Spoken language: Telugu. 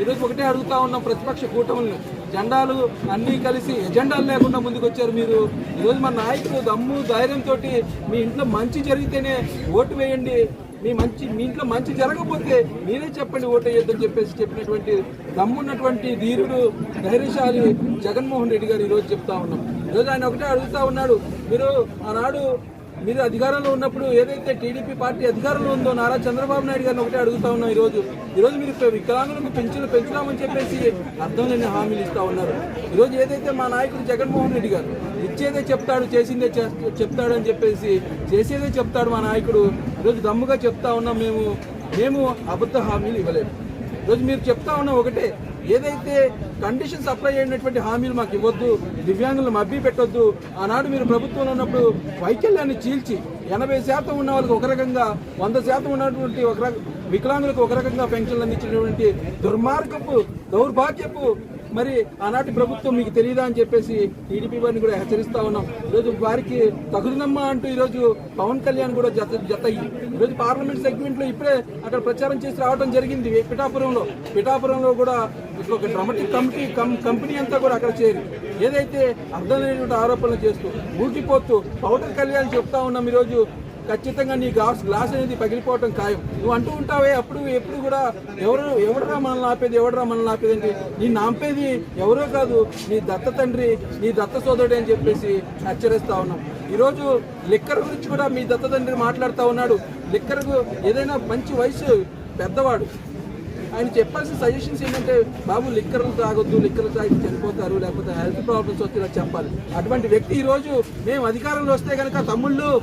ఈరోజు ఒకటే అడుగుతా ఉన్నాం ప్రతిపక్ష కూటములను. జెండాలు అన్నీ కలిసి ఎజెండాలు లేకుండా ముందుకు వచ్చారు మీరు. ఈరోజు మా నాయకుడు దమ్ము ధైర్యంతో మీ ఇంట్లో మంచి జరిగితేనే ఓటు వేయండి. మీ మంచి మీ ఇంట్లో మంచి జరగకపోతే మీరే చెప్పండి ఓటు వేయొద్దని చెప్పేసి చెప్పినటువంటి దమ్మున్నటువంటి ధీరుడు ధైర్యశాలి జగన్మోహన్ రెడ్డి గారు ఈరోజు చెప్తా ఉన్నాం. ఈరోజు ఆయన ఒకటే అడుగుతా ఉన్నాడు. మీరు ఆనాడు మీరు అధికారంలో ఉన్నప్పుడు ఏదైతే టీడీపీ పార్టీ అధికారంలో ఉందో నారా చంద్రబాబు నాయుడు గారిని ఒకటే అడుగుతా ఉన్నాం ఈరోజు. ఈరోజు మీరు వికలాంగులకు పెంచులు పెంచుదామని చెప్పేసి అర్థం లేని హామీలు ఇస్తా ఉన్నారు. ఈరోజు ఏదైతే మా నాయకుడు జగన్మోహన్ రెడ్డి గారు ఇచ్చేదే చెప్తాడు చేసిందే చెప్తాడు అని చెప్పేసి చేసేదే చెప్తాడు మా నాయకుడు. ఈరోజు దమ్ముగా చెప్తా ఉన్నాం మేము. మేము అబద్ధ హామీలు ఇవ్వలేము ఈరోజు మీరు చెప్తా ఉన్న ఒకటే. ఏదైతే కండిషన్స్ అప్లై అయినటువంటి హామీలు మాకు ఇవ్వద్దు దివ్యాంగులను మబ్బి పెట్టొద్దు ఆనాడు మీరు ప్రభుత్వంలో ఉన్నప్పుడు వైకల్యాన్ని చీల్చి ఎనభై శాతం ఉన్న వాళ్ళకి ఒక రకంగా వంద శాతం ఉన్నటువంటి ఒక రక వికలాంగులకు ఒక రకంగా పెన్షన్లు అందించినటువంటి దుర్మార్గపు దౌర్భాగ్యపు మరి ఆనాటి ప్రభుత్వం మీకు తెలియదా అని చెప్పేసి టీడీపీ వారిని కూడా హెచ్చరిస్తా ఉన్నాం. ఈరోజు వారికి తగుదనమ్మా అంటూ ఈరోజు పవన్ కళ్యాణ్ కూడా జత జత ఈరోజు పార్లమెంట్ సెగ్మెంట్లో ఇప్పుడే అక్కడ ప్రచారం చేసి రావడం జరిగింది పిఠాపురంలో. పిఠాపురంలో కూడా ఒక డ్రమటిక్ కమిటీ కం- కంపెనీ అంతా కూడా అక్కడ చేరి ఏదైతే అర్థం లేనటువంటి ఆరోపణలు చేస్తూ ఊగిపోతూ పవన్ కళ్యాణ్ చెప్తా ఉన్నాం ఈరోజు. ఖచ్చితంగా నీ గ్లాస్ గ్లాస్ అనేది పగిలిపోవటం ఖాయం. నువ్వు అంటూ ఉంటావే అప్పుడు ఎప్పుడు కూడా ఎవరు ఎవడరా మనల్ని ఆపేది ఎవడరా మనల్ని ఆపేది అంటే నీ ఆపేది ఎవరో కాదు నీ దత్త తండ్రి నీ దత్త సోదరుడు అని చెప్పేసి హెచ్చరిస్తా ఉన్నాం. ఈరోజు లిక్కర్ గురించి కూడా మీ దత్త తండ్రి మాట్లాడుతూ ఉన్నాడు. లిక్కర్కు ఏదైనా మంచి వయసు పెద్దవాడు ఆయన చెప్పాల్సిన సజెషన్స్ ఏంటంటే బాబు లిక్కర్లు తాగొద్దు లిక్కర్లు తాగి చనిపోతారు లేకపోతే హెల్త్ ప్రాబ్లమ్స్ వచ్చేలా చెప్పాలి. అటువంటి వ్యక్తి ఈరోజు మేము అధికారంలో వస్తే కనుక తమ్ముళ్ళు